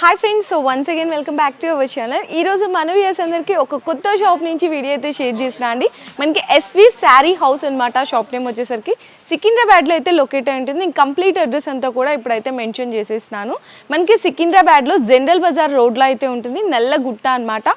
Hi friends so once again welcome back to our channel ఈరోజు మన viewers అందరికీ ఒక కొత్త షాప్ నుంచి వీడియో అయితే షేర్ చేసిన అండి. మనకి ఎస్వి శారీ హౌస్ అనమాట షాప్ నేమ్ వచ్చేసరికి. సికింద్రాబాద్లో అయితే లొకేట్ అయి ఉంటుంది. నేను కంప్లీట్ అడ్రస్ అంతా కూడా ఇప్పుడైతే మెన్షన్ చేసేసినాను మనకి సికింద్రాబాద్లో జనరల్ బజార్ రోడ్లో అయితే ఉంటుంది. నల్లగుట్ట అనమాట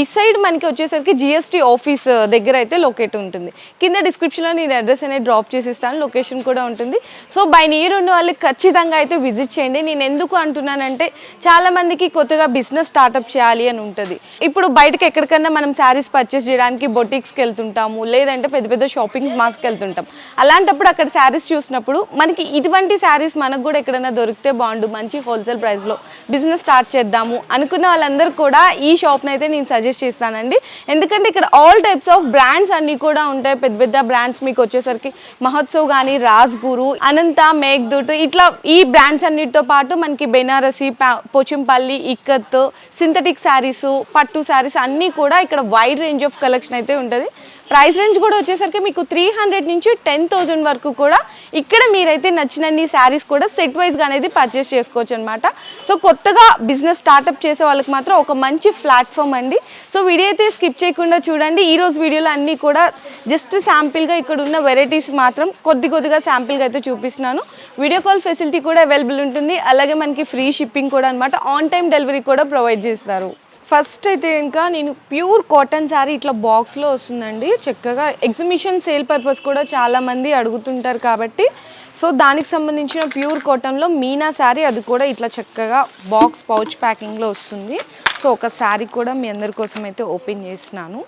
బిసైడ్ మనకి వచ్చేసరికి జిఎస్టీ ఆఫీస్ uh, దగ్గర అయితే లొకేట్ ఉంటుంది. కింద డిస్క్రిప్షన్లో నేను అడ్రస్ అనేది డ్రాప్ చేసిస్తాను. లొకేషన్ కూడా ఉంటుంది. సో బై నియర్ ఉన్న వాళ్ళకి ఖచ్చితంగా అయితే విజిట్ చేయండి. నేను ఎందుకు అంటున్నానంటే చాలా మందికి కొత్తగా బిజినెస్ స్టార్ట్అప్ చేయాలి అని ఉంటుంది. ఇప్పుడు బయటకి ఎక్కడికన్నా మనం శారీస్ పర్చేస్ చేయడానికి బొటిక్స్కి వెళ్తుంటాము లేదంటే పెద్ద పెద్ద షాపింగ్ మాల్స్కి వెళ్తుంటాం అలాంటప్పుడు అక్కడ శారీస్ చూసినప్పుడు మనకి ఇటువంటి శారీస్ మనకు కూడా ఎక్కడైనా దొరికితే బాగుండు మంచి హోల్సేల్ ప్రైస్లో బిజినెస్ స్టార్ట్ చేద్దాము అనుకున్న వాళ్ళందరూ కూడా ఈ షాప్ని అయితే నేను సజెస్ట్ చేస్తానండి. ఎందుకంటే ఇక్కడ ఆల్ టైప్స్ ఆఫ్ బ్రాండ్స్ అన్నీ కూడా ఉంటాయి. పెద్ద పెద్ద బ్రాండ్స్ మీకు వచ్చేసరికి మహోత్సవ్ కానీ రాజ్ గురు అనంత మేఘ్దూట్ ఇట్లా ఈ బ్రాండ్స్ అన్నిటితో పాటు మనకి బెనారసి పా- పోచంపల్లి ఇక్కత్ సింథటిక్ శారీస్ పట్టు శారీస్ అన్నీ కూడా ఇక్కడ వైడ్ రేంజ్ ఆఫ్ కలెక్షన్ అయితే ఉంటుంది. ప్రైస్ రేంజ్ కూడా వచ్చేసరికి మీకు త్రీ హండ్రెడ్ నుంచి టెన్ థౌజండ్ వరకు కూడా ఇక్కడ మీరైతే నచ్చినన్ని శారీస్ కూడా సెట్ వైజ్గా అనేది పర్చేస్ చేసుకోవచ్చు అనమాట సో కొత్తగా బిజినెస్ స్టార్ట్అప్ చేసే వాళ్ళకి మాత్రం ఒక మంచి ప్లాట్ఫామ్ అండి. సో వీడియో అయితే స్కిప్ చేయకుండా చూడండి. ఈరోజు వీడియోలో అన్నీ కూడా జస్ట్ శాంపిల్గా ఇక్కడ ఉన్న వెరైటీస్ మాత్రం కొద్ది కొద్దిగా శాంపిల్గా అయితే చూపిస్తున్నాను. వీడియో కాల్ ఫెసిలిటీ కూడా అవైలబుల్ ఉంటుంది. అలాగే మనకి ఫ్రీ షిప్పింగ్ కూడా అనమాట ఆన్ టైం డెలివరీ కూడా ప్రొవైడ్ చేస్తారు. ఫస్ట్ అయితే ఇంకా నేను ప్యూర్ కాటన్ శారీ ఇట్లా బాక్స్లో వస్తుందండి. చక్కగా ఎగ్జిబిషన్ సేల్ పర్పస్ కూడా చాలామంది అడుగుతుంటారు కాబట్టి. సో దానికి సంబంధించిన ప్యూర్ కాటన్లో మీనా శారీ అది కూడా ఇట్లా చక్కగా బాక్స్ పౌచ్ ప్యాకింగ్లో వస్తుంది. సో ఒక శారీ కూడా మీ అందరి కోసం అయితే ఓపెన్ చేసినాను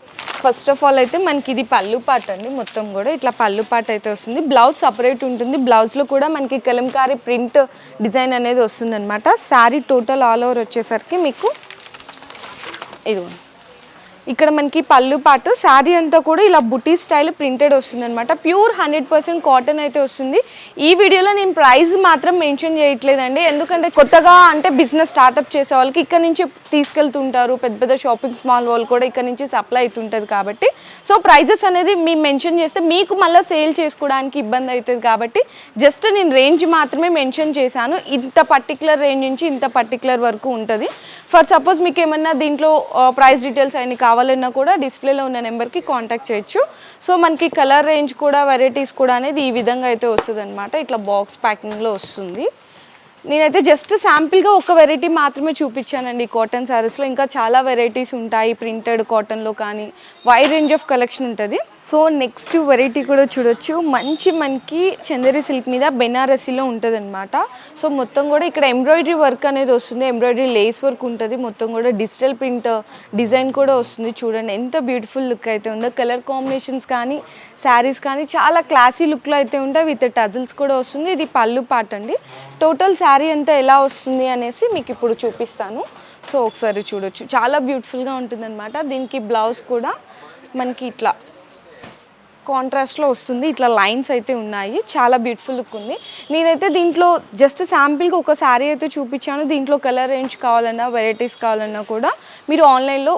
ఫస్ట్ ఆఫ్ ఆల్ అయితే మనకి ఇది పళ్ళు పాట అండి. మొత్తం కూడా ఇట్లా పళ్ళు పాట అయితే వస్తుంది. బ్లౌజ్ సపరేట్ ఉంటుంది. బ్లౌజ్లో కూడా మనకి కలంకారీ ప్రింట్ డిజైన్ అనేది వస్తుంది అనమాట శారీ టోటల్ ఆల్ ఓవర్ వచ్చేసరికి మీకు ఇదిగో. ఇక్కడ మనకి పళ్ళు పాటు శారీ అంతా కూడా ఇలా బుటీ స్టైల్ ప్రింటెడ్ వస్తుంది అనమాట ప్యూర్ హండ్రెడ్ పర్సెంట్ కాటన్ అయితే వస్తుంది. ఈ వీడియోలో నేను ప్రైస్ మాత్రం మెన్షన్ చేయట్లేదండి. ఎందుకంటే కొత్తగా అంటే బిజినెస్ స్టార్ట్అప్ చేసే వాళ్ళకి ఇక్కడ నుంచి తీసుకెళ్తుంటారు. పెద్ద పెద్ద షాపింగ్ మాల్ వాళ్ళు కూడా ఇక్కడ నుంచి సప్లై అవుతుంటుంది కాబట్టి. సో ప్రైజెస్ అనేది మేము మెన్షన్ చేస్తే మీకు మళ్ళీ సేల్ చేసుకోవడానికి ఇబ్బంది అవుతుంది కాబట్టి జస్ట్ నేను రేంజ్ మాత్రమే మెన్షన్ చేశాను. ఇంత పర్టికులర్ రేంజ్ నుంచి ఇంత పర్టికులర్ వరకు ఉంటుంది. ఫర్ సపోజ్ మీకు ఏమన్నా దీంట్లో ప్రైస్ డీటెయిల్స్ అన్ని కావాలన్నా కూడా డిస్ప్లేలో ఉన్న నెంబర్కి కాంటాక్ట్ చేయొచ్చు. సో మనకి కలర్ రేంజ్ కూడా వెరైటీస్ కూడా అనేది ఈ విధంగా అయితే వస్తుంది ఇట్లా బాక్స్ ప్యాకింగ్లో వస్తుంది. నేనైతే జస్ట్ శాంపిల్గా ఒక వెరైటీ మాత్రమే చూపించానండి కాటన్ శారీస్లో ఇంకా చాలా వెరైటీస్ ఉంటాయి ప్రింటెడ్ కాటన్లో కానీ వైడ్ రేంజ్ ఆఫ్ కలెక్షన్ ఉంటుంది. సో నెక్స్ట్ వెరైటీ కూడా చూడొచ్చు. మంచి మనకి చందేరి సిల్క్ మీద బెనారసీలో ఉంటుంది అనమాట సో మొత్తం కూడా ఇక్కడ ఎంబ్రాయిడరీ వర్క్ అనేది వస్తుంది. ఎంబ్రాయిడరీ లేస్ వర్క్ ఉంటుంది. మొత్తం కూడా డిజిటల్ ప్రింట్ డిజైన్ కూడా వస్తుంది. చూడండి ఎంత బ్యూటిఫుల్ లుక్ అయితే ఉందో. కలర్ కాంబినేషన్స్ కానీ శారీస్ కానీ చాలా క్లాసీ లుక్లో అయితే ఉంటాయి. విత్ టజిల్స్ కూడా వస్తుంది. ఇది పళ్ళు పాట అండి. టోటల్ శారీ అంతా ఎలా వస్తుంది అనేసి మీకు ఇప్పుడు చూపిస్తాను. సో ఒకసారి చూడొచ్చు. చాలా బ్యూటిఫుల్గా ఉంటుందన్నమాట. దీనికి బ్లౌజ్ కూడా మనకి ఇట్లా కాంట్రాస్ట్లో వస్తుంది. ఇట్లా లైన్స్ అయితే ఉన్నాయి. చాలా బ్యూటిఫుల్ లుక్ ఉంది. నేనైతే దీంట్లో జస్ట్ శాంపిల్గా ఒక శారీ అయితే చూపించాను. దీంట్లో కలర్ రేంజ్ కావాలన్నా వెరైటీస్ కావాలన్నా కూడా మీరు ఆన్లైన్లో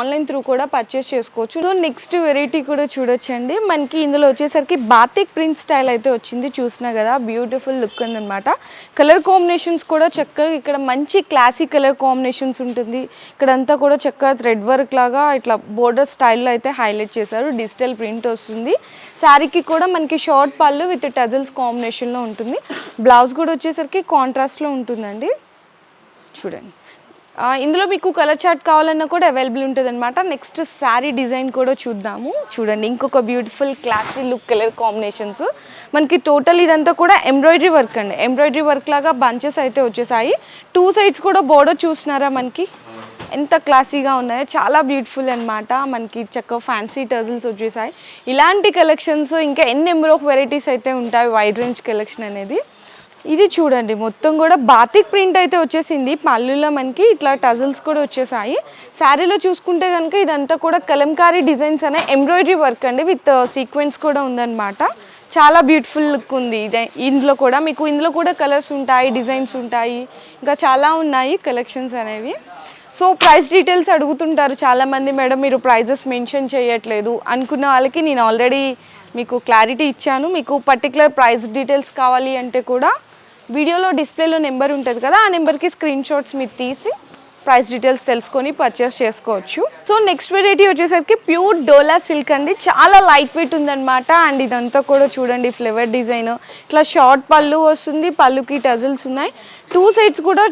ఆన్లైన్ త్రూ కూడా పర్చేస్ చేసుకోవచ్చు. సో నెక్స్ట్ వెరైటీ కూడా చూడొచ్చండి. మనకి ఇందులో వచ్చేసరికి బాతిక్ ప్రింట్ స్టైల్ అయితే వచ్చింది. చూసినా కదా బ్యూటిఫుల్ లుక్ ఉందన్నమాట. కలర్ కాంబినేషన్స్ కూడా చక్కగా ఇక్కడ మంచి క్లాసిక్ కలర్ కాంబినేషన్స్ ఉంటుంది. ఇక్కడంతా కూడా చక్కగా థ్రెడ్ వర్క్ లాగా ఇట్లా బోర్డర్ స్టైల్లో అయితే హైలైట్ చేశారు. డిజిటల్ ప్రింట్ వస్తుంది. శారీకి కూడా మనకి షార్ట్ పళ్ళు విత్ టజిల్స్ కాంబినేషన్లో ఉంటుంది. బ్లౌజ్ కూడా వచ్చేసరికి కాంట్రాస్ట్లో ఉంటుందండి. చూడండి. ఇందులో మీకు కలర్ చార్ట్ కావాలన్నా కూడా అవైలబుల్ ఉంటుంది అనమాట నెక్స్ట్ శారీ డిజైన్ కూడా చూద్దాము. చూడండి ఇంకొక beautiful classy look colour combinations. మనకి టోటల్ ఇదంతా కూడా ఎంబ్రాయిడరీ వర్క్ అండి. ఎంబ్రాయిడరీ వర్క్ లాగా బంచెస్ అయితే వచ్చేసాయి. టూ సైడ్స్ కూడా బోర్డర్ చూసినారా మనకి? ఎంత క్లాసీగా ఉన్నాయో చాలా బ్యూటిఫుల్ అనమాట మనకి చక్క ఫ్యాన్సీ టజల్స్ వచ్చేసాయి. ఇలాంటి కలెక్షన్స్ ఇంకా ఎన్ని నెంబర్ ఆఫ్ వెరైటీస్ అయితే ఉంటాయి వైడ్ రేంజ్ కలెక్షన్ అనేది. ఇది చూడండి మొత్తం కూడా బాతిక్ ప్రింట్ అయితే వచ్చేసింది. పళ్ళులో మనకి ఇట్లా టజల్స్ కూడా వచ్చేసాయి. శారీలో చూసుకుంటే కనుక ఇదంతా కూడా కలంకారీ డిజైన్స్ అనే ఎంబ్రాయిడరీ వర్క్ అండి విత్ సీక్వెన్స్ uh, కూడా ఉందన్నమాట. చాలా బ్యూటిఫుల్ లుక్ ఉంది. ఇదే- ఇందులో కూడా మీకు ఇందులో కూడా కలర్స్ ఉంటాయి డిజైన్స్ ఉంటాయి. ఇంకా చాలా ఉన్నాయి కలెక్షన్స్ అనేవి. సో ప్రైస్ డీటెయిల్స్ అడుగుతుంటారు చాలామంది మేడం మీరు ప్రైజెస్ మెన్షన్ చేయట్లేదు. అనుకున్న వాళ్ళకి నేను ఆల్రెడీ మీకు క్లారిటీ ఇచ్చాను. మీకు పర్టికులర్ ప్రైస్ డీటెయిల్స్ కావాలి అంటే కూడా వీడియోలో డిస్ప్లేలో నెంబర్ ఉంటుంది కదా ఆ నెంబర్కి స్క్రీన్ షాట్స్ మీరు తీసి ప్రైస్ డీటెయిల్స్ తెలుసుకొని పర్చేస్ చేసుకోవచ్చు. సో నెక్స్ట్ వెరైటీ వచ్చేసరికి ప్యూర్ డోలా సిల్క్ అండి. చాలా లైట్ వెయిట్ ఉందన్నమాట. అండ్ ఇదంతా కూడా చూడండి ఫ్లేవర్ డిజైన్ ఇట్లా షార్ట్ పళ్ళు వస్తుంది పళ్ళుకి టజిల్స్ ఉన్నాయి. టూ సైడ్స్ కూడా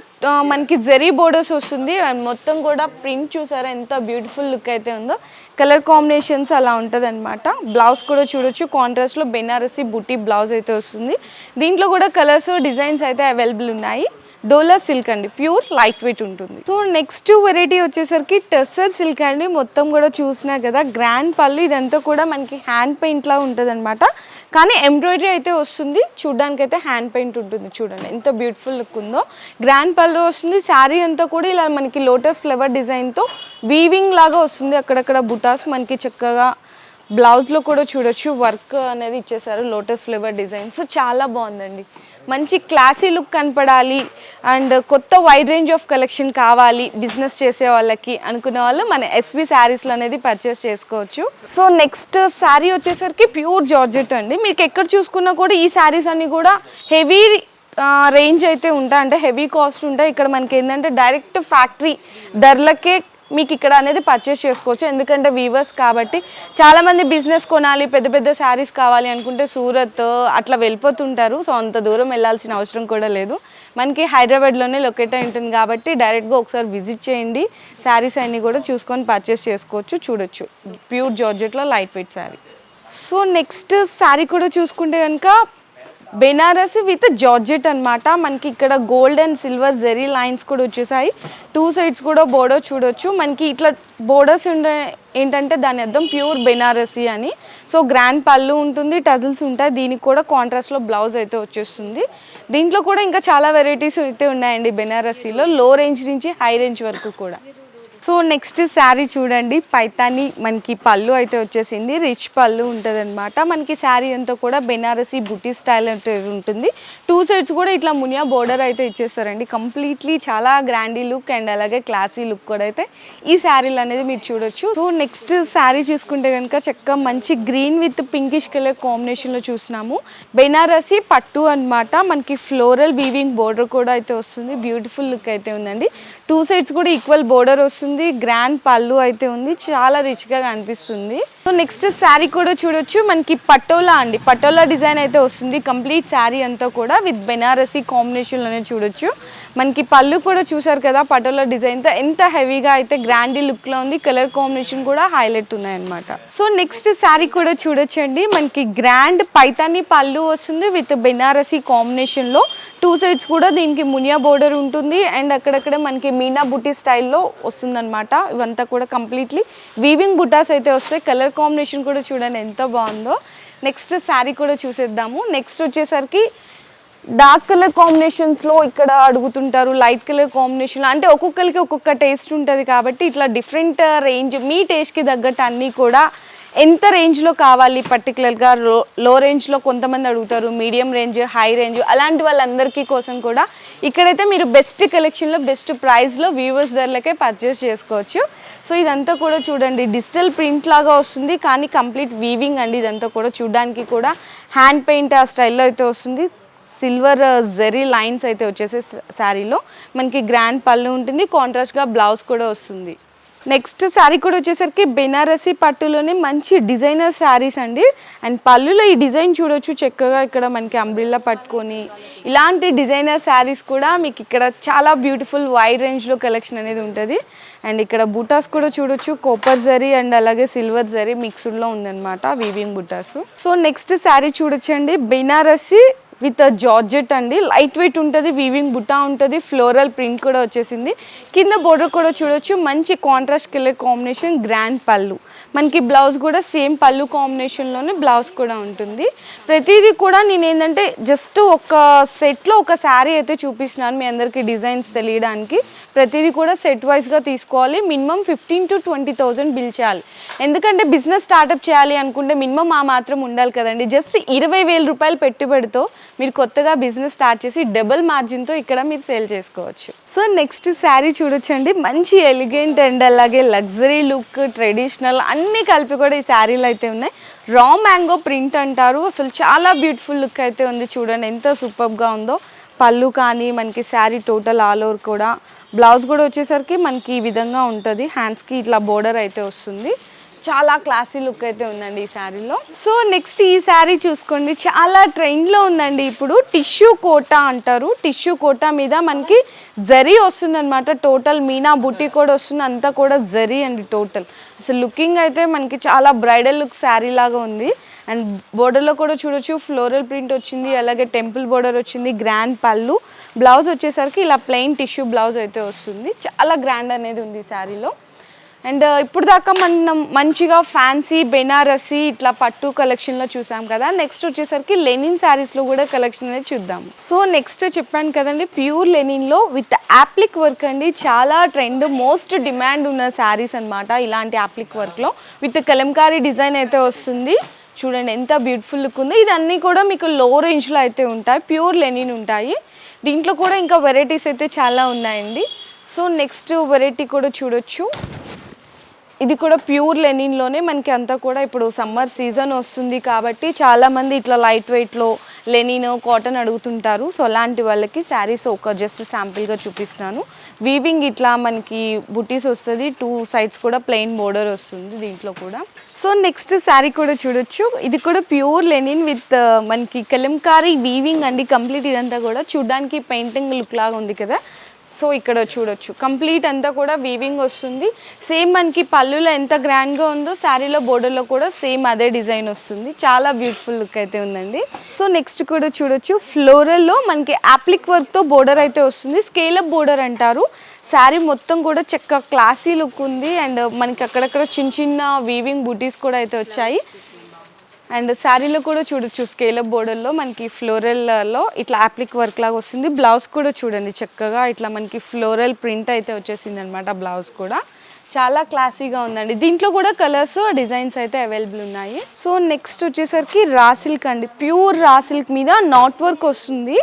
మనకి జెరీ బోర్డర్స్ వస్తుంది. అండ్ మొత్తం కూడా ప్రింట్ చూసారా ఎంత బ్యూటిఫుల్ లుక్ అయితే ఉందో. కలర్ కాంబినేషన్స్ అలా ఉంటుంది అనమాట బ్లౌజ్ కూడా చూడొచ్చు. కాంట్రాస్ట్లో బెనారసీ బుట్టి బ్లౌజ్ అయితే వస్తుంది. దీంట్లో కూడా కలర్స్ డిజైన్స్ అయితే అవైలబుల్ ఉన్నాయి. డోలా సిల్క్ అండి ప్యూర్ లైట్ వెయిట్ ఉంటుంది. సో నెక్స్ట్ వెరైటీ వచ్చేసరికి టెస్సర్ సిల్క్ అండి మొత్తం కూడా చూసినా కదా గ్రాండ్ పళ్ళు ఇదంతా కూడా మనకి హ్యాండ్ పెయింట్లా ఉంటుంది అనమాట కానీ ఎంబ్రాయిడరీ అయితే వస్తుంది చూడడానికి అయితే హ్యాండ్ పెయింట్ ఉంటుంది చూడండి ఎంత బ్యూటిఫుల్ లుక్ ఉందో. గ్రాండ్ పళ్ళు వస్తుంది శారీ అంతా కూడా ఇలా మనకి లోటస్ ఫ్లవర్ డిజైన్తో వీవింగ్ లాగా వస్తుంది అక్కడక్కడ బుటాస్ మనకి చక్కగా బ్లౌజ్లో కూడా చూడొచ్చు వర్క్ అనేది ఇచ్చేసారు లోటస్ ఫ్లేవర్ డిజైన్స్ చాలా బాగుందండి. మంచి క్లాసీ లుక్ కనపడాలి అండ్ కొత్త వైడ్ రేంజ్ ఆఫ్ కలెక్షన్ కావాలి బిజినెస్ చేసే వాళ్ళకి అనుకునే వాళ్ళు మన ఎస్బీ శారీస్లో అనేది పర్చేస్ చేసుకోవచ్చు. సో నెక్స్ట్ శారీ వచ్చేసరికి ప్యూర్ జార్జెట్ అండి. మీకు ఎక్కడ చూసుకున్నా కూడా ఈ శారీస్ అన్ని కూడా హెవీ రేంజ్ అయితే ఉంటాయి. అంటే హెవీ కాస్ట్ ఉంటాయి. ఇక్కడ మనకి ఏంటంటే డైరెక్ట్ ఫ్యాక్టరీ ధరలకే మీకు ఇక్కడ అనేది పర్చేస్ చేసుకోవచ్చు. ఎందుకంటే వీవర్స్ కాబట్టి చాలామంది బిజినెస్ కొనాలి పెద్ద పెద్ద శారీస్ కావాలి అనుకుంటే సూరత్ అట్లా వెళ్ళిపోతుంటారు. సో అంత దూరం వెళ్ళాల్సిన అవసరం కూడా లేదు. మనకి హైదరాబాద్లోనే లొకేట్ అయి ఉంటుంది కాబట్టి డైరెక్ట్గా ఒకసారి విజిట్ చేయండి. శారీస్ అన్నీ కూడా చూసుకొని పర్చేస్ చేసుకోవచ్చు చూడొచ్చు. Pure జార్జెట్లో light weight sari so next sari కూడా చూసుకుంటే కనుక బెనారస్ విత్ జార్జెట్ అనమాట మనకి ఇక్కడ gold and silver zari lines కూడా వచ్చేసాయి. టూ సైడ్స్ కూడా బోర్డో చూడొచ్చు. మనకి ఇట్లా బోర్డర్స్ ఉండే ఏంటంటే దాని అర్థం ప్యూర్ బెనారసీ అని. సో గ్రాండ్ పళ్ళు ఉంటుంది టజిల్స్ ఉంటాయి. దీనికి కూడా కాంట్రాస్ట్లో బ్లౌజ్ అయితే వచ్చేస్తుంది. దీంట్లో కూడా ఇంకా చాలా వెరైటీస్ అయితే ఉన్నాయండి బెనారసీలో. లో రేంజ్ నుంచి హై రేంజ్ వరకు కూడా. సో నెక్స్ట్ శారీ చూడండి. పైతాని మనకి పళ్ళు అయితే వచ్చేసింది. రిచ్ పళ్ళు ఉంటుంది అనమాట మనకి శారీ అంతా కూడా బెనారసి బుటీ స్టైల్ అంటే ఉంటుంది. టూ సైడ్స్ కూడా ఇట్లా మునియా బోర్డర్ అయితే ఇచ్చేస్తారండి. కంప్లీట్లీ చాలా గ్రాండీ లుక్ అండ్ అలాగే క్లాసీ లుక్ కూడా అయితే ఈ శారీలు అనేది మీరు చూడొచ్చు. సో నెక్స్ట్ శారీ చూసుకుంటే కనుక చక్కగా మంచి గ్రీన్ విత్ పింకిష్ కలర్ కాంబినేషన్లో చూసినాము. బెనారసి పట్టు అనమాట మనకి ఫ్లోరల్ వీవింగ్ బోర్డర్ కూడా అయితే వస్తుంది. బ్యూటిఫుల్ లుక్ అయితే ఉందండి. టూ సైడ్స్ కూడా ఈక్వల్ బోర్డర్ వస్తుంది గ్రాండ్ పళ్ళు అయితే ఉంది చాలా రిచ్గా కనిపిస్తుంది. సో నెక్స్ట్ శారీ కూడా చూడొచ్చు మనకి పటోలా అండి. పటోలా డిజైన్ అయితే వస్తుంది కంప్లీట్ శారీ అంతా కూడా విత్ బెనారసీ కాంబినేషన్లోనే చూడొచ్చు. మనకి పళ్ళు కూడా చూసారు కదా పటోలా డిజైన్తో ఎంత హెవీగా అయితే గ్రాండీ లుక్లో ఉంది కలర్ కాంబినేషన్ కూడా హైలైట్ ఉన్నాయన్నమాట. సో నెక్స్ట్ శారీ కూడా చూడొచ్చండి. మనకి గ్రాండ్ పైతాని పళ్ళు వస్తుంది విత్ బెనారసీ కాంబినేషన్లో టూ సైడ్స్ కూడా దీనికి మునియా బోర్డర్ ఉంటుంది. అండ్ అక్కడక్కడ మనకి మీనా బుట్టి స్టైల్లో వస్తుందన్నమాట. ఇవంతా కూడా కంప్లీట్లీ వీవింగ్ బుట్టాస్ అయితే వస్తాయి. కలర్ కాంబినేషన్ కూడా చూడండి ఎంత బాగుందో. నెక్స్ట్ శారీ కూడా చూసేద్దాము. నెక్స్ట్ వచ్చేసరికి డార్క్ కలర్ కాంబినేషన్స్లో ఇక్కడ అడుగుతుంటారు. లైట్ కలర్ కాంబినేషన్ అంటే ఒక్కొక్కరికి ఒక్కొక్క టేస్ట్ ఉంటుంది కాబట్టి ఇట్లా డిఫరెంట్ రేంజ్ మీ టేస్ట్కి తగ్గట్టు అన్నీ కూడా ఎంత రేంజ్లో కావాలి పర్టికులర్గా లో లో రేంజ్లో కొంతమంది అడుగుతారు మీడియం రేంజ్ హై రేంజ్ అలాంటి వాళ్ళందరికీ కోసం కూడా ఇక్కడైతే మీరు బెస్ట్ కలెక్షన్లో బెస్ట్ ప్రైస్లో వ్యూవర్స్ ధరలకే పర్చేస్ చేసుకోవచ్చు. సో ఇదంతా కూడా చూడండి డిజిటల్ ప్రింట్ లాగా వస్తుంది కానీ కంప్లీట్ వీవింగ్ అండి ఇదంతా కూడా చూడడానికి కూడా. హ్యాండ్ పెయింట్ ఆ స్టైల్లో అయితే వస్తుంది. సిల్వర్ జెరీ లైన్స్ అయితే వచ్చేసే శారీలో మనకి గ్రాండ్ పళ్ళు ఉంటుంది కాంట్రాస్ట్గా బ్లౌజ్ కూడా వస్తుంది. నెక్స్ట్ శారీ కూడా వచ్చేసరికి బెనారసీ పట్టులోనే మంచి డిజైనర్ శారీస్ అండి. అండ్ పళ్ళులో ఈ డిజైన్ చూడొచ్చు చక్కగా ఇక్కడ మనకి అంబ్రిల్లా పట్టుకొని. ఇలాంటి డిజైనర్ శారీస్ కూడా మీకు ఇక్కడ చాలా బ్యూటిఫుల్ వైడ్ రేంజ్లో కలెక్షన్ అనేది ఉంటుంది. అండ్ ఇక్కడ బుటాస్ కూడా చూడొచ్చు కోపర్ జరీ అండ్ అలాగే సిల్వర్ జరీ మిక్స్డ్లో ఉందన్నమాట వీవింగ్ బుటాస్. సో నెక్స్ట్ శారీ చూడొచ్చండి బెనారసీ విత్ జార్జెట్ అండి. లైట్ వెయిట్ ఉంటుంది వీవింగ్ బుటా ఉంటుంది ఫ్లోరల్ ప్రింట్ కూడా వచ్చేసింది. కింద బోర్డర్ కూడా చూడొచ్చు. మంచి కాంట్రాస్ట్ కలర్ కాంబినేషన్ గ్రాండ్ పళ్ళు. మనకి బ్లౌజ్ కూడా సేమ్ పళ్ళు కాంబినేషన్లోనే బ్లౌజ్ కూడా ఉంటుంది. ప్రతిదీ కూడా నేను ఏంటంటే జస్ట్ ఒక సెట్లో ఒక శారీ అయితే చూపిస్తున్నాను మీ అందరికీ డిజైన్స్ తెలియడానికి. ప్రతిదీ కూడా సెట్ వైజ్గా తీసుకోవాలి. Minimum fifteen to twenty thousand bill చేయాలి. ఎందుకంటే బిజినెస్ స్టార్టప్ చేయాలి అనుకుంటే మినిమం ఆ మాత్రం ఉండాలి కదండి. జస్ట్ ఇరవై వేల రూపాయలు పెట్టుబడితో మీరు కొత్తగా బిజినెస్ స్టార్ట్ చేసి డబుల్ మార్జిన్తో ఇక్కడ మీరు సేల్ చేసుకోవచ్చు. సో నెక్స్ట్ శారీ చూడొచ్చండి. మంచి ఎలిగెంట్ అండ్ అలాగే లగ్జరీ లుక్ ట్రెడిషనల్ అన్ని అన్నీ కలిపి కూడా ఈ శారీలు అయితే ఉన్నాయి. రా మ్యాంగో ప్రింట్ అంటారు. అసలు చాలా బ్యూటిఫుల్ లుక్ అయితే ఉంది చూడండి. ఎంత సూపర్గా ఉందో. పళ్ళు కానీ మనకి శారీ టోటల్ ఆల్ ఓవర్ కూడా. బ్లౌజ్ కూడా వచ్చేసరికి మనకి ఈ విధంగా ఉంటుంది. హ్యాండ్స్కి ఇట్లా బోర్డర్ అయితే వస్తుంది. చాలా క్లాసీ లుక్ అయితే ఉందండి ఈ శారీలో. సో నెక్స్ట్ ఈ శారీ చూసుకోండి. చాలా ట్రెండ్లో ఉందండి ఇప్పుడు. టిష్యూ కోటా అంటారు. టిష్యూ కోటా మీద మనకి జరీ వస్తుందన్నమాట. టోటల్ మీనా బుట్టి కూడా వస్తుంది. అంతా కూడా జరీ అండి టోటల్. అసలు లుకింగ్ అయితే మనకి చాలా బ్రైడల్ లుక్ శారీ లాగా ఉంది. అండ్ బోర్డర్లో కూడా చూడొచ్చు. ఫ్లోరల్ ప్రింట్ వచ్చింది. అలాగే టెంపుల్ బోర్డర్ వచ్చింది. గ్రాండ్ పళ్ళు. బ్లౌజ్ వచ్చేసరికి ఇలా ప్లెయిన్ టిష్యూ బ్లౌజ్ అయితే వస్తుంది. చాలా గ్రాండ్ అనేది ఉంది ఈ శారీలో. అండ్ uh, ఇప్పుడు దాకా మనం మంచిగా ఫ్యాన్సీ బెనారసి ఇట్లా పట్టు కలెక్షన్లో చూసాం కదా. నెక్స్ట్ వచ్చేసరికి లెనిన్ శారీస్లో కూడా కలెక్షన్ అనేది చూద్దాం. సో నెక్స్ట్ చెప్పాను కదండి ప్యూర్ లెనిన్లో విత్ యాప్లిక్ వర్క్ అండి. చాలా ట్రెండ్ మోస్ట్ డిమాండ్ ఉన్న శారీస్ అన్నమాట ఇలాంటి యాప్లిక్ వర్క్లో. విత్ కలంకారీ డిజైన్ అయితే వస్తుంది. చూడండి ఎంత బ్యూటిఫుల్ లుక్ ఉంది. ఇదన్నీ కూడా మీకు లో రేంజ్లో అయితే ఉంటాయి. ప్యూర్ లెనిన్ ఉంటాయి. దీంట్లో కూడా ఇంకా వెరైటీస్ అయితే చాలా ఉన్నాయండి. సో నెక్స్ట్ వెరైటీ కూడా చూడొచ్చు. ఇది కూడా ప్యూర్ లెనిన్లోనే మనకి అంతా కూడా ఇప్పుడు సమ్మర్ సీజన్ వస్తుంది కాబట్టి చాలామంది ఇట్లా లైట్ వెయిట్లో లెనిన్ కాటన్ అడుగుతుంటారు. సో అలాంటి వాళ్ళకి శారీస్ ఒక జస్ట్ శాంపిల్గా చూపిస్తున్నాను. వీవింగ్ ఇట్లా మనకి బుటీస్ వస్తుంది టూ సైడ్స్ కూడా ప్లెయిన్ బోర్డర్ వస్తుంది దీంట్లో కూడా. సో నెక్స్ట్ శారీ కూడా చూడొచ్చు. ఇది కూడా ప్యూర్ లెనిన్ విత్ మనకి కలంకారీ వీవింగ్ అండి. కంప్లీట్ ఇదంతా కూడా. చూడడానికి పెయింటింగ్ లుక్ లాగా ఉంది కదా. సో ఇక్కడ చూడొచ్చు. కంప్లీట్ అంతా కూడా వీవింగ్ వస్తుంది. సేమ్ మనకి పళ్ళులో ఎంత గ్రాండ్గా ఉందో శారీలో బోర్డర్లో కూడా సేమ్ అదే డిజైన్ వస్తుంది. చాలా బ్యూటిఫుల్ లుక్ అయితే ఉందండి. సో నెక్స్ట్ కూడా చూడొచ్చు. ఫ్లోరల్లో మనకి యాప్లిక్ వర్క్తో బోర్డర్ అయితే వస్తుంది. స్కేలప్ బోర్డర్ అంటారు. శారీ మొత్తం కూడా చక్క క్లాసీ లుక్ ఉంది. అండ్ మనకి అక్కడక్కడ చిన్న చిన్న వీవింగ్ బూటీస్ కూడా అయితే వచ్చాయి. అండ్ శారీలో కూడా చూడొచ్చు స్కేలప్ బోర్డర్లో మనకి ఫ్లోరల్లో ఇట్లా యాప్లిక్ వర్క్ లాగా వస్తుంది. బ్లౌజ్ కూడా చూడండి చక్కగా ఇట్లా మనకి ఫ్లోరల్ ప్రింట్ అయితే వచ్చేసింది అనమాట బ్లౌజ్ కూడా. చాలా క్లాసీగా ఉందండి. దీంట్లో కూడా కలర్స్ డిజైన్స్ అయితే అవైలబుల్ ఉన్నాయి. సో నెక్స్ట్ వచ్చేసరికి రా సిల్క్ అండి. ప్యూర్ రా సిల్క్ మీద నాట్ వర్క్ వస్తుంది.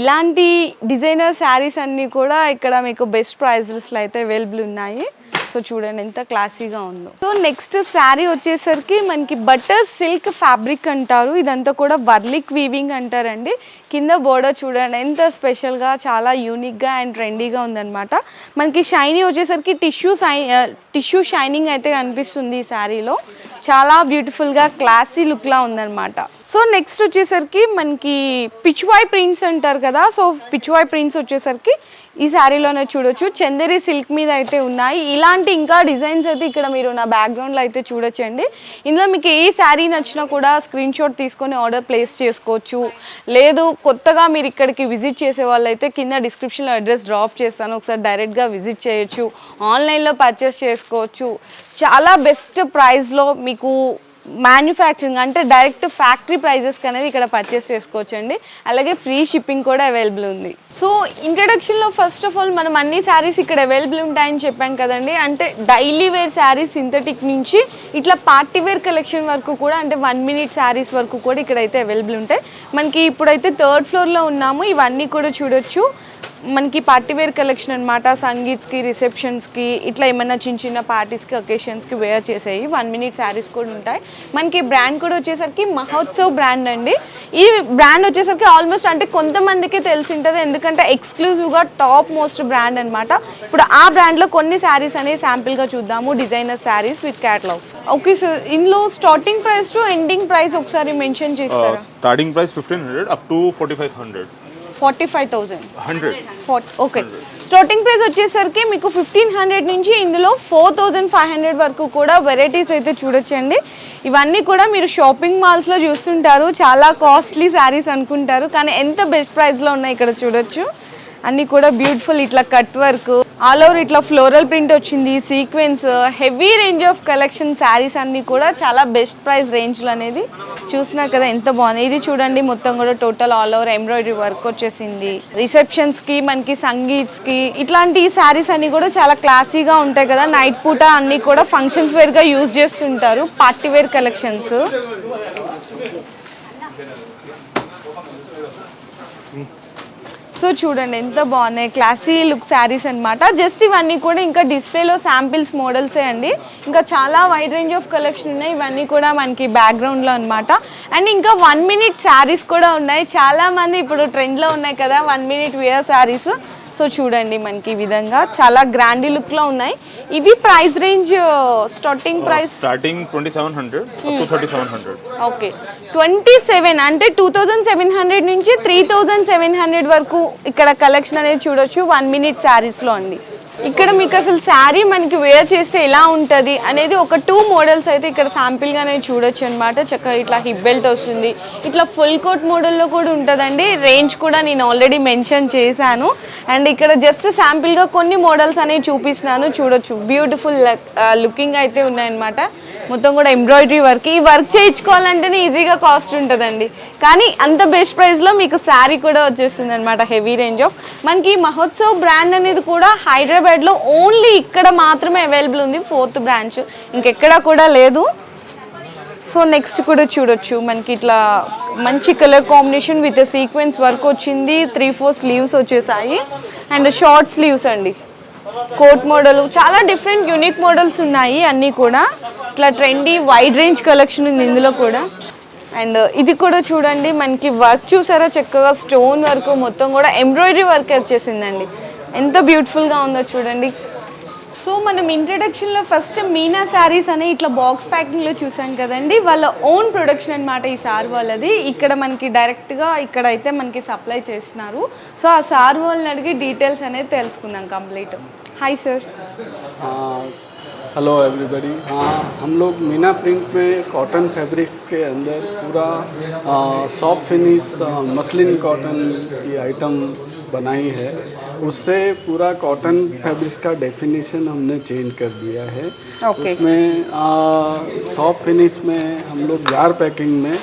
ఇలాంటి డిజైనర్ శారీస్ అన్నీ కూడా ఇక్కడ మీకు బెస్ట్ ప్రైజెస్లో అయితే అవైలబుల్ ఉన్నాయి. సో చూడండి ఎంత క్లాసీగా ఉందో. సో నెక్స్ట్ శారీ వచ్చేసరికి మనకి బటర్ సిల్క్ ఫ్యాబ్రిక్ అంటారు. ఇదంతా కూడా వర్లిక్ వీవింగ్ అంటారండి. కింద బోర్డర్ చూడండి ఎంత స్పెషల్గా చాలా యూనిక్గా అండ్ ట్రెండీగా ఉందన్నమాట. మనకి షైనీ వచ్చేసరికి టిష్యూ టిష్యూ షైనింగ్ అయితే కనిపిస్తుంది ఈ శారీలో. చాలా బ్యూటిఫుల్గా క్లాసీ లుక్లా ఉందన్నమాట. సో నెక్స్ట్ వచ్చేసరికి మనకి పిచ్వాయ్ ప్రింట్స్ అంటారు కదా సో పిచ్వాయ్ ప్రింట్స్ వచ్చేసరికి ఈ శారీలోనే చూడొచ్చు. చందేరి సిల్క్ మీద అయితే ఉన్నాయి. ఇలాంటి ఇంకా డిజైన్స్ అయితే ఇక్కడ మీరు నా బ్యాక్గ్రౌండ్లో అయితే చూడొచ్చండి. ఇందులో మీకు ఏ శారీ నచ్చినా కూడా స్క్రీన్ షాట్ తీసుకొని ఆర్డర్ ప్లేస్ చేసుకోవచ్చు. లేదు కొత్తగా మీరు ఇక్కడికి విజిట్ చేసే వాళ్ళైతే కింద డిస్క్రిప్షన్లో అడ్రస్ డ్రాప్ చేస్తాను. ఒకసారి డైరెక్ట్గా విజిట్ చేయొచ్చు. ఆన్లైన్లో పర్చేస్ చేసుకోవచ్చు. చాలా బెస్ట్ ప్రైస్లో మీకు మ్యానుఫ్యాక్చరింగ్ అంటే డైరెక్ట్ ఫ్యాక్టరీ ప్రైజెస్కి అనేది ఇక్కడ పర్చేస్ చేసుకోవచ్చు అండి అలాగే ఫ్రీ షిప్పింగ్ కూడా అవైలబుల్ ఉంది. సో ఇంట్రడక్షన్లో ఫస్ట్ ఆఫ్ ఆల్ మనం అన్ని శారీస్ ఇక్కడ అవైలబుల్ ఉంటాయని చెప్పాం కదండి. అంటే డైలీ వేర్ శారీస్ సింథటిక్ నుంచి ఇట్లా పార్టీ వేర్ కలెక్షన్ వరకు కూడా అంటే వన్ మినిట్ శారీస్ వరకు కూడా ఇక్కడైతే అవైలబుల్ ఉంటాయి. మనకి ఇప్పుడైతే థర్డ్ ఫ్లోర్లో ఉన్నాము. ఇవన్నీ కూడా చూడొచ్చు. మనకి పార్టీ వేర్ కలెక్షన్ అనమాట సంగీత్స్కి రిసెప్షన్స్కి ఇట్లా ఏమైనా చిన్న చిన్న పార్టీస్కి ఒకేషన్స్కి వేర్ చేసేవి. వన్ మినిట్ శారీస్ కూడా ఉంటాయి. మనకి బ్రాండ్ కూడా వచ్చేసరికి మహోత్సవ్ బ్రాండ్ అండి. ఈ బ్రాండ్ వచ్చేసరికి ఆల్మోస్ట్ అంటే కొంతమందికి తెలిసి ఉంటుంది ఎందుకంటే ఎక్స్క్లూజివ్గా టాప్ మోస్ట్ బ్రాండ్ అనమాట ఇప్పుడు ఆ బ్రాండ్లో కొన్ని శారీస్ అనేవి శాంపిల్గా చూద్దాము. Designer saris with catalogues okay sir ఇందులో starting price to ending price ఒకసారి మెన్షన్ చేస్తారా? Starting price fifteen hundred up to forty five hundred forty five thousand. Okay. Starting price వచ్చేసరికి మీకు ఫిఫ్టీన్ హండ్రెడ్ నుంచి ఇందులో ఫోర్ థౌజండ్ ఫైవ్ హండ్రెడ్ వరకు కూడా varieties అయితే చూడొచ్చండి. ఇవన్నీ కూడా మీరు షాపింగ్ మాల్స్లో చూస్తుంటారు. చాలా కాస్ట్లీ శారీస్ అనుకుంటారు. కానీ ఎంత బెస్ట్ ప్రైస్లో ఉన్నాయి ఇక్కడ చూడొచ్చు. అన్నీ కూడా బ్యూటిఫుల్ ఇట్లా కట్ వర్క్ ఆల్ ఓవర్ ఇట్లా ఫ్లోరల్ ప్రింట్ వచ్చింది sequence heavy range of collection saris అన్నీ కూడా చాలా బెస్ట్ ప్రైస్ రేంజ్లో అనేది చూసినారు కదా ఎంత బాగుంది. ఇది చూడండి మొత్తం కూడా total all over embroidery work వచ్చేసింది. రిసెప్షన్స్కి మనకి సంగీత్స్కి ఇట్లాంటి శారీస్ అన్నీ కూడా చాలా క్లాసీగా ఉంటాయి కదా. నైట్ పూట అన్నీ కూడా ఫంక్షన్స్ వేర్గా యూజ్ చేస్తుంటారు పార్టీ వేర్ కలెక్షన్స్ సో చూడండి ఎంత బాగున్నాయి. క్లాసీ లుక్ శారీస్ అనమాట జస్ట్ ఇవన్నీ కూడా ఇంకా డిస్ప్లేలో శాంపిల్స్ మోడల్సే అండి. ఇంకా చాలా వైడ్ రేంజ్ ఆఫ్ కలెక్షన్ ఉన్నాయి. ఇవన్నీ కూడా మనకి బ్యాక్గ్రౌండ్లో అనమాట అండ్ ఇంకా వన్ మినిట్ శారీస్ కూడా ఉన్నాయి. చాలామంది ఇప్పుడు ట్రెండ్లో ఉన్నాయి కదా one minute wear saris so చూడండి మనకి ఈ విధంగా. చాలా గ్రాండీ లుక్లో ఉన్నాయి. ఇవి price range starting price Starting 2700 up to 3700. Okay twenty seven అంటే టూ థౌజండ్ సెవెన్ హండ్రెడ్ నుంచి త్రీ థౌజండ్ సెవెన్ హండ్రెడ్ వరకు ఇక్కడ కలెక్షన్ అనేది చూడొచ్చు. వన్ మినిట్ శారీస్లో అండి ఇక్కడ మీకు అసలు శారీ మనకి వేర్ చేస్తే ఎలా ఉంటుంది అనేది ఒక టూ మోడల్స్ అయితే ఇక్కడ శాంపిల్గానే చూడొచ్చు అనమాట చక్కగా ఇట్లా హిప్ బెల్ట్ వస్తుంది. ఇట్లా ఫుల్ కోట్ మోడల్లో కూడా ఉంటుందండి. రేంజ్ కూడా నేను ఆల్రెడీ మెన్షన్ చేశాను. అండ్ ఇక్కడ జస్ట్ శాంపిల్గా కొన్ని మోడల్స్ అనేవి చూపిస్తున్నాను. చూడొచ్చు. బ్యూటిఫుల్ లుకింగ్ uh, అయితే ఉన్నాయన్నమాట. మొత్తం కూడా ఎంబ్రాయిడరీ వర్క్ ఈ వర్క్ చేయించుకోవాలంటేనే ఈజీగా కాస్ట్ ఉంటుందండి. కానీ అంత బెస్ట్ ప్రైస్లో మీకు శారీ కూడా వచ్చేస్తుంది అనమాట హెవీ రేంజ్ ఆఫ్ మనకి మహోత్సవ్ బ్రాండ్ అనేది కూడా హైదరాబాద్లో ఓన్లీ ఇక్కడ మాత్రమే అవైలబుల్ ఉంది ఫోర్త్ బ్రాంచ్ ఇంకెక్కడ కూడా లేదు. సో నెక్స్ట్ కూడా చూడొచ్చు. మనకి ఇట్లా మంచి colour combination with sequence work వచ్చింది. త్రీ ఫోర్ స్లీవ్స్ వచ్చేసాయి. అండ్ షార్ట్ స్లీవ్స్ అండి. Coat model. చాలా డిఫరెంట్ యూనిక్ మోడల్స్ ఉన్నాయి అన్నీ కూడా. ఇట్లా ట్రెండీ వైడ్ రేంజ్ కలెక్షన్ ఉంది ఇందులో కూడా. అండ్ uh, ఇది కూడా చూడండి మనకి వర్క్ చూసారా? చక్కగా స్టోన్ వర్క్ మొత్తం కూడా ఎంబ్రాయిడరీ వర్క్ వచ్చేసిందండి. ఎంత బ్యూటిఫుల్గా ఉందో చూడండి. సో మనం ఇంట్రడక్షన్లో ఫస్ట్ మీనా శారీస్ అనే ఇట్లా బాక్స్ ప్యాకింగ్లో చూసాం కదండి వాళ్ళ ఓన్ ప్రొడక్షన్ అనమాట ఈ సార్ వాళ్ళది ఇక్కడ మనకి డైరెక్ట్గా ఇక్కడ అయితే మనకి సప్లై చేస్తున్నారు సో ఆ సార్ వాళ్ళని అడిగి డీటెయిల్స్ అనేది తెలుసుకుందాం కంప్లీట్ హాయ్ సార్ हाँ हेलो एवरीबॉडी हाँ हम लोग मीना प्रिंट में कॉटन फैब्रिक्स के अंदर पूरा सॉफ्ट फिनिश मसलिन कॉटन की आइटम बनाई है उससे पूरा कॉटन फैब्रिक्स का डेफिनेशन हमने चेंज कर दिया है। Okay. उसमें सॉफ्ट फिनिश में हम लोग जार पैकिंग में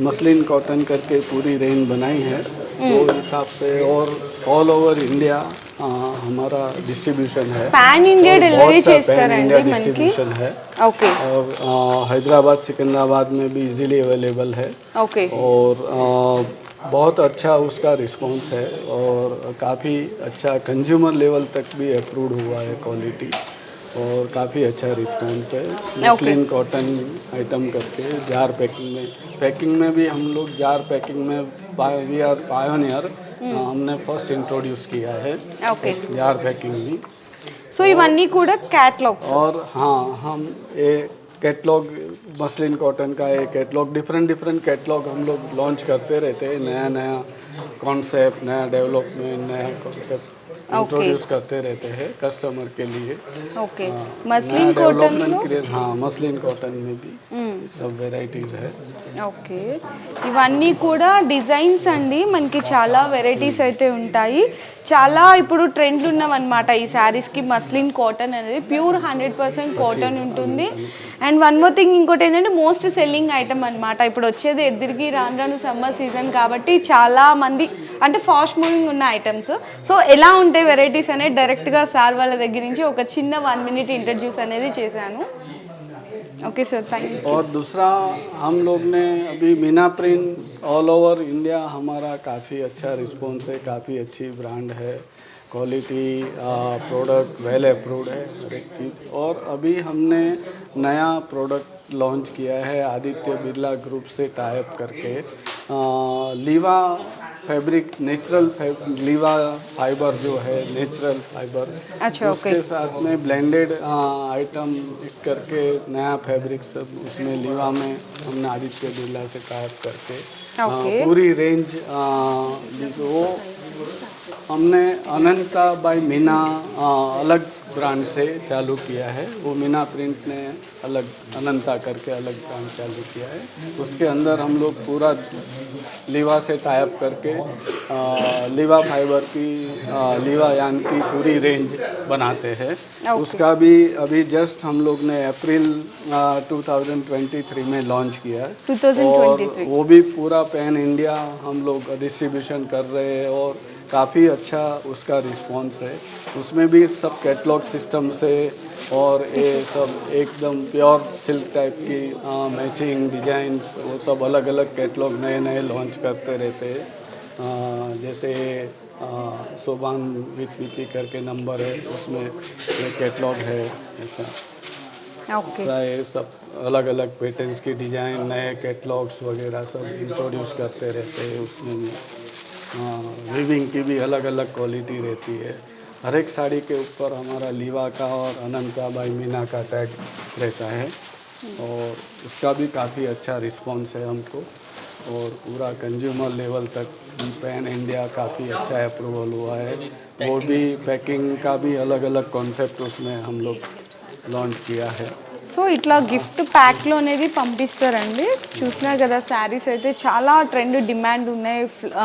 मसलिन कॉटन करके पूरी रेंज बनाई है। वो तो हिसाब से और ऑल ओवर इंडिया आ, हमारा डिस्ट्रीब्यूशन है। Pan India delivery India distribution है ओके और हैदराबाद सिकंदराबाद में भी इजीली अवेलेबल है। ओके और आ, बहुत अच्छा उसका रिस्पांस है और काफ़ी अच्छा कंज्यूमर लेवल तक भी अप्रूव हुआ है क्वालिटी और काफ़ी अच्छा रिस्पांस है मसलिन कॉटन आइटम करके जार पैकिंग में पैकिंग में भी हम लोग जार पैकिंग में वी आर पायोनियर हमने फर्स्ट इंट्रोड्यूस किया है ఓకే जार पैकिंग भी సో ఇవన్నీ కూడా క్యాట్లాగ్స్ और हाँ हम ये कैटलॉग मसलिन कॉटन का ये कैटलॉग डिफरेंट डिफरेंट कैटलॉग हम लोग लॉन्च करते रहते हैं नया नया कॉन्सेप्ट नया डेवलपमेंट नया कॉन्सेप्ट इंट्रोड्यूस करते रहते हैं कस्टमर के लिए ఓకే हाँ, మస్లిన్ नया కాటన్ डेवलपमेंट के लिए हाँ मसलिन कॉटन में भी सब वेराइटीज़ है ఓకే ఇవన్నీ కూడా డిజైన్స్ అండి మనకి చాలా వెరైటీస్ అయితే ఉంటాయి చాలా ఇప్పుడు ట్రెండ్ ఉన్నవన్నమాట. ఈ శారీస్కి మస్లిన్ కాటన్ అనేది ప్యూర్ హండ్రెడ్ పర్సెంట్ కాటన్ ఉంటుంది. అండ్ వన్ మోర్ థింగ్ ఇంకోటి ఏంటంటే మోస్ట్ సెల్లింగ్ ఐటమ్ అనమాట ఇప్పుడు వచ్చేది ఎదురికి రాను రాను సమ్మర్ సీజన్ కాబట్టి చాలా మంది అంటే ఫాస్ట్ మూవింగ్ ఉన్న ఐటమ్స్ సో ఎలా ఉంటాయి వెరైటీస్ అనేది డైరెక్ట్గా సార్ వాళ్ళ దగ్గర నుంచి ఒక చిన్న వన్ మినిట్ ఇంట్రడ్యూస్ అనేది చేశాను. ओके सर थैंक यू और दूसरा हम लोग ने अभी Meena print all over India हमारा काफ़ी अच्छा रिस्पॉन्स है काफ़ी अच्छी ब्रांड है क्वालिटी प्रोडक्ट वेल अप्रूव्ड है हर एक चीज़। और अभी हमने नया प्रोडक्ट लॉन्च किया है आदित्य बिरला ग्रुप से टाइप करके। आ, Liva fabric natural Liva fibre जो है नेचुरल फाइबर। अच्छा उसके साथ में ब्लेंडेड आइटम इस करके नया फैब्रिक सब उसमें लीवा में हमने आदित्य बिरला से टाइप करके आ, पूरी रेंज आ, वो हमने अनंता बाय मीना अलग ब्रांड से चालू किया है। वो मीना प्रिंट ने अलग अनंता करके अलग ब्रांड चालू किया है। उसके अंदर हम लोग पूरा लीवा से टाइप करके अ, लीवा फाइबर की अ, लीवा यान की पूरी रेंज बनाते हैं। Okay. उसका भी अभी जस्ट हम लोग ने अप्रैल अ, 2023 में लॉन्च किया है। 2023 और वो भी पूरा पैन इंडिया हम लोग डिस्ट्रीब्यूशन कर रहे हैं और काफ़ी अच्छा उसका रिस्पांस है। उसमें भी सब कैटलॉग सिस्टम से और ये सब एकदम प्योर सिल्क टाइप की मैचिंग डिजाइंस वो सब अलग अलग कैटलॉग नए नए लॉन्च करते रहते हैं। जैसे सोबान विथ विपी करके नंबर है उसमें ये कैटलॉग है ऐसा। ఓకే प्राय सब अलग अलग पैटर्न्स की डिज़ाइन नए कैटलॉग्स वगैरह सब इंट्रोड्यूस करते रहते हैं उसमें विविंग की भी अलग अलग क्वालिटी रहती है। हर एक साड़ी के ऊपर हमारा लीवा का और अनंता बाई मीना का टैग रहता है और उसका भी काफ़ी अच्छा रिस्पांस है हमको और पूरा कंज्यूमर लेवल तक पैन इंडिया काफ़ी अच्छा अप्रूवल हुआ है। वो भी पैकिंग का भी अलग अलग कॉन्सेप्ट उसमें हम लोग लॉन्च किया है। సో ఇట్లా గిఫ్ట్ ప్యాక్లో అనేది పంపిస్తారండి. చూసినారు కదా శారీస్ అయితే చాలా ట్రెండ్ డిమాండ్ ఉన్నాయి.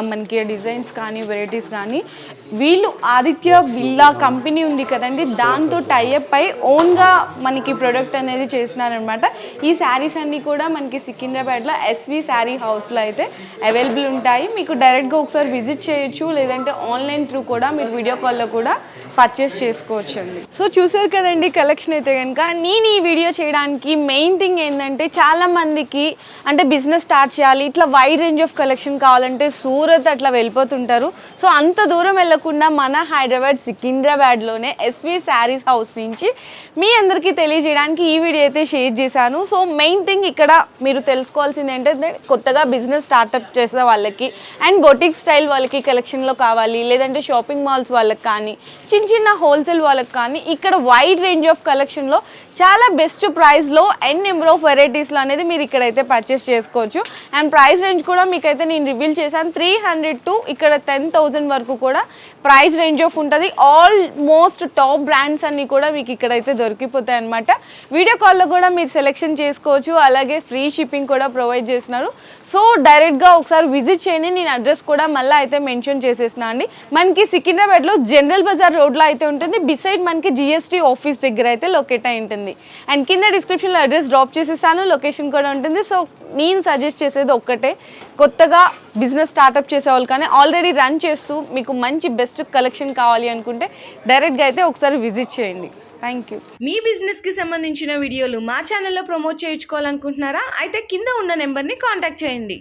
మనకి డిజైన్స్ కానీ వెరైటీస్ కానీ. వీళ్ళు ఆదిత్య బిల్లా కంపెనీ ఉంది కదండి దాంతో టైఅప్ అయి ఓన్గా మనకి ప్రొడక్ట్ అనేది చేసినారనమాట. ఈ శారీస్ అన్నీ కూడా మనకి సికింద్రాబాద్లో ఎస్వి శారీ హౌస్లో అయితే అవైలబుల్ ఉంటాయి. మీకు డైరెక్ట్గా ఒకసారి విజిట్ చేయొచ్చు లేదంటే ఆన్లైన్ త్రూ కూడా మీరు వీడియో కాల్లో కూడా పర్చేస్ చేసుకోవచ్చండి. సో చూసారు కదండి కలెక్షన్ అయితే కనుక. నేను ఈ వీడియో చేయడానికి మెయిన్ థింగ్ ఏంటంటే చాలా మందికి అంటే బిజినెస్ స్టార్ట్ చేయాలి ఇట్లా వైడ్ రేంజ్ ఆఫ్ కలెక్షన్ కావాలంటే సూరత్ అట్లా వెళ్ళిపోతుంటారు. సో అంత దూరం వెళ్ళకుండా మన హైదరాబాద్ సికింద్రాబాద్లోనే ఎస్వి శారీస్ హౌస్ నుంచి మీ అందరికీ తెలియజేయడానికి ఈ వీడియో అయితే షేర్ చేశాను. సో మెయిన్ థింగ్ ఇక్కడ మీరు తెలుసుకోవాల్సింది ఏంటంటే కొత్తగా బిజినెస్ స్టార్ట్అప్ చేసే వాళ్ళకి అండ్ బొటిక్ స్టైల్ వాళ్ళకి కలెక్షన్లో కావాలి లేదంటే షాపింగ్ మాల్స్ వాళ్ళకి కానీ చిన్న చిన్న హోల్సేల్ వాళ్ళకి కానీ ఇక్కడ వైడ్ రేంజ్ ఆఫ్ కలెక్షన్లో చాలా బెస్ట్ ప్రైస్లో ఎన్ నెంబర్ ఆఫ్ వెరైటీస్లో అనేది మీరు ఇక్కడైతే పర్చేస్ చేసుకోవచ్చు. అండ్ ప్రైస్ రేంజ్ కూడా మీకైతే నేను రివీల్ చేశాను. త్రీ హండ్రెడ్ టు ఇక్కడ టెన్ థౌజండ్ వరకు కూడా ప్రైస్ రేంజ్ ఆఫ్ ఉంటుంది. ఆల్మోస్ట్ టాప్ బ్రాండ్స్ అన్నీ కూడా మీకు ఇక్కడైతే దొరికిపోతాయి అనమాట వీడియో కాల్లో కూడా మీరు సెలెక్షన్ చేసుకోవచ్చు. అలాగే ఫ్రీ షిప్పింగ్ కూడా ప్రొవైడ్ చేస్తున్నారు. సో డైరెక్ట్గా ఒకసారి విజిట్ చేయండి. నేను అడ్రస్ కూడా మళ్ళీ అయితే మెన్షన్ చేసేసిన అండి. మనకి సికింద్రాబాద్లో జనరల్ బజార్ రోడ్లో అయితే ఉంటుంది. బిసైడ్ మనకి జిఎస్టీ ఆఫీస్ దగ్గర అయితే లొకేట్ అయి ఉంటుంది. అండ్ కింద డిస్క్రిప్షన్లో అడ్రస్ డ్రాప్ చేసేస్తాను లొకేషన్ కూడా ఉంటుంది. సో నేను సజెస్ట్ చేసేది ఒక్కటే. కొత్తగా బిజినెస్ స్టార్ట్అప్ చేసే వాళ్ళు కానీ ఆల్రెడీ రన్ చేస్తూ మీకు మంచి బెస్ట్ కలెక్షన్ కావాలి అనుకుంటే డైరెక్ట్గా అయితే ఒకసారి విజిట్ చేయండి. థ్యాంక్ యూ మీ బిజినెస్కి సంబంధించిన వీడియోలు మా ఛానల్లో ప్రమోట్ చేయించుకోవాలనుకుంటున్నారా? అయితే కింద ఉన్న నెంబర్ని కాంటాక్ట్ చేయండి.